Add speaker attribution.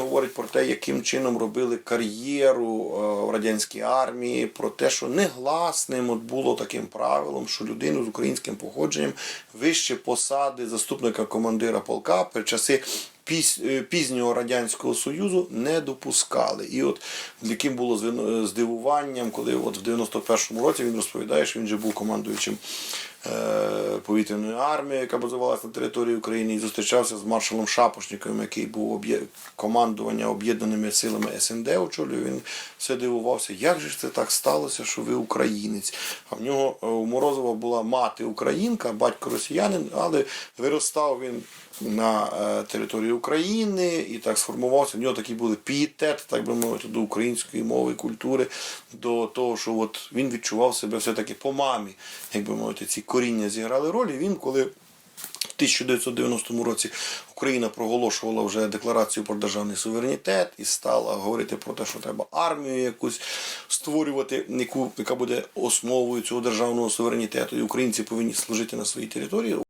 Speaker 1: говорить про те, яким чином робили кар'єру е, в радянській армії, про те, що негласним от було таким правилом, що людину з українським походженням вище посади заступника командира полка при часи е, пізнього радянського союзу не допускали. І от яким було здивуванням, коли от в 91-му році він розповідає, що він вже був командуючим е, повітряної армії, яка базувалася на території України, і зустрічався з маршалом Шапошником, який був об'є- командування об'єднаними силами СНД очолює. Він все дивувався, як же ж це так сталося, що ви українець. А в нього е, у Морозова була мати українка, батько росіянин, але виростав він на е, території України і так сформувався. В нього такий був пієтет, так би мовити, до української мови, культури, до того, що от він відчував себе все-таки по мамі, як би мовити, ці коріння зіграли роль. І він, коли в 1990 році Україна проголошувала вже декларацію про державний суверенітет і стала говорити про те, що треба армію якусь створювати, яку, яка буде основою цього державного суверенітету, і українці повинні служити на своїй території.